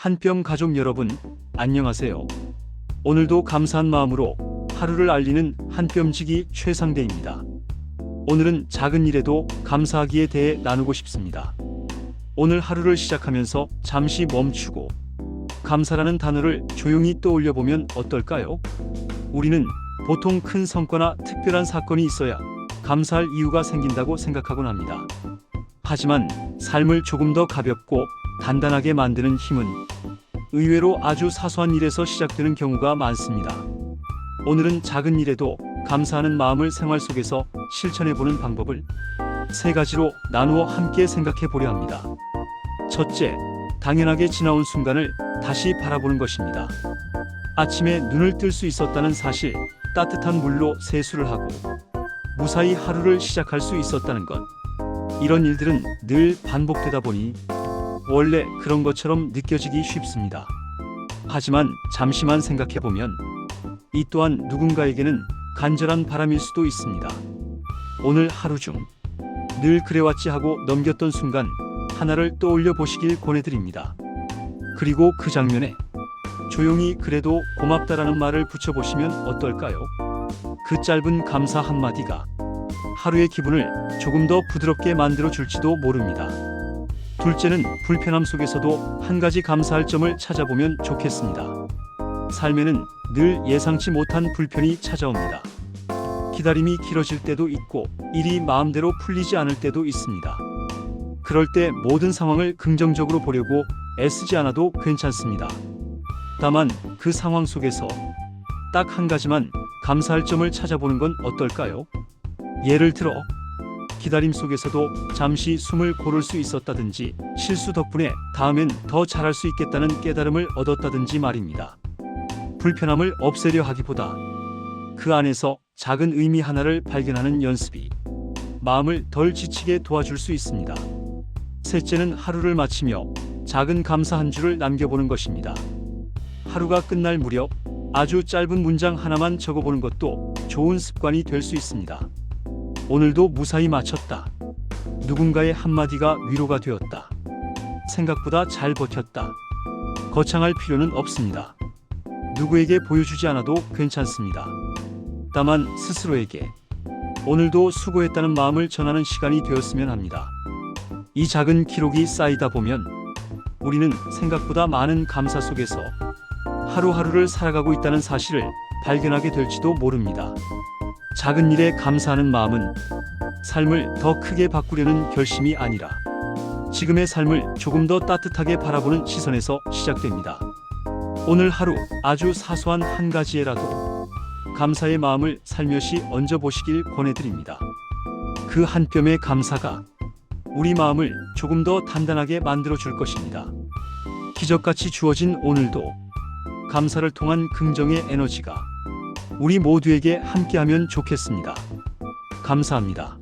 한뼘 가족 여러분, 안녕하세요. 오늘도 감사한 마음으로 하루를 알리는 한뼘지기 최상대입니다. 오늘은 작은 일에도 감사하기에 대해 나누고 싶습니다. 오늘 하루를 시작하면서 잠시 멈추고 감사라는 단어를 조용히 떠올려 보면 어떨까요? 우리는 보통 큰 성과나 특별한 사건이 있어야 감사할 이유가 생긴다고 생각하곤 합니다. 하지만 삶을 조금 더 가볍고 단단하게 만드는 힘은 의외로 아주 사소한 일에서 시작되는 경우가 많습니다. 오늘은 작은 일에도 감사하는 마음을 생활 속에서 실천해 보는 방법을 세 가지로 나누어 함께 생각해 보려 합니다. 첫째, 당연하게 지나온 순간을 다시 바라보는 것입니다. 아침에 눈을 뜰 수 있었다는 사실, 따뜻한 물로 세수를 하고 무사히 하루를 시작할 수 있었다는 것. 이런 일들은 늘 반복되다 보니 원래 그런 것처럼 느껴지기 쉽습니다. 하지만 잠시만 생각해 보면 이 또한 누군가에게는 간절한 바람일 수도 있습니다. 오늘 하루 중 늘 그래왔지 하고 넘겼던 순간 하나를 떠올려 보시길 권해드립니다. 그리고 그 장면에 조용히 그래도 고맙다라는 말을 붙여보시면 어떨까요? 그 짧은 감사 한마디가 하루의 기분을 조금 더 부드럽게 만들어 줄지도 모릅니다. 둘째는 불편함 속에서도 한 가지 감사할 점을 찾아보면 좋겠습니다. 삶에는 늘 예상치 못한 불편이 찾아옵니다. 기다림이 길어질 때도 있고 일이 마음대로 풀리지 않을 때도 있습니다. 그럴 때 모든 상황을 긍정적으로 보려고 애쓰지 않아도 괜찮습니다. 다만 그 상황 속에서 딱 한 가지만 감사할 점을 찾아보는 건 어떨까요? 예를 들어 기다림 속에서도 잠시 숨을 고를 수 있었다든지 실수 덕분에 다음엔 더 잘할 수 있겠다는 깨달음을 얻었다든지 말입니다. 불편함을 없애려 하기보다 그 안에서 작은 의미 하나를 발견하는 연습이 마음을 덜 지치게 도와줄 수 있습니다. 셋째는 하루를 마치며 작은 감사 한 줄을 남겨보는 것입니다. 하루가 끝날 무렵 아주 짧은 문장 하나만 적어보는 것도 좋은 습관이 될 수 있습니다. 오늘도 무사히 마쳤다. 누군가의 한마디가 위로가 되었다. 생각보다 잘 버텼다. 거창할 필요는 없습니다. 누구에게 보여주지 않아도 괜찮습니다. 다만 스스로에게 오늘도 수고했다는 마음을 전하는 시간이 되었으면 합니다. 이 작은 기록이 쌓이다 보면 우리는 생각보다 많은 감사 속에서 하루하루를 살아가고 있다는 사실을 발견하게 될지도 모릅니다. 작은 일에 감사하는 마음은 삶을 더 크게 바꾸려는 결심이 아니라 지금의 삶을 조금 더 따뜻하게 바라보는 시선에서 시작됩니다. 오늘 하루 아주 사소한 한 가지에라도 감사의 마음을 살며시 얹어보시길 권해드립니다. 그 한 뼘의 감사가 우리 마음을 조금 더 단단하게 만들어 줄 것입니다. 기적같이 주어진 오늘도 감사를 통한 긍정의 에너지가 우리 모두에게 함께하면 좋겠습니다. 감사합니다.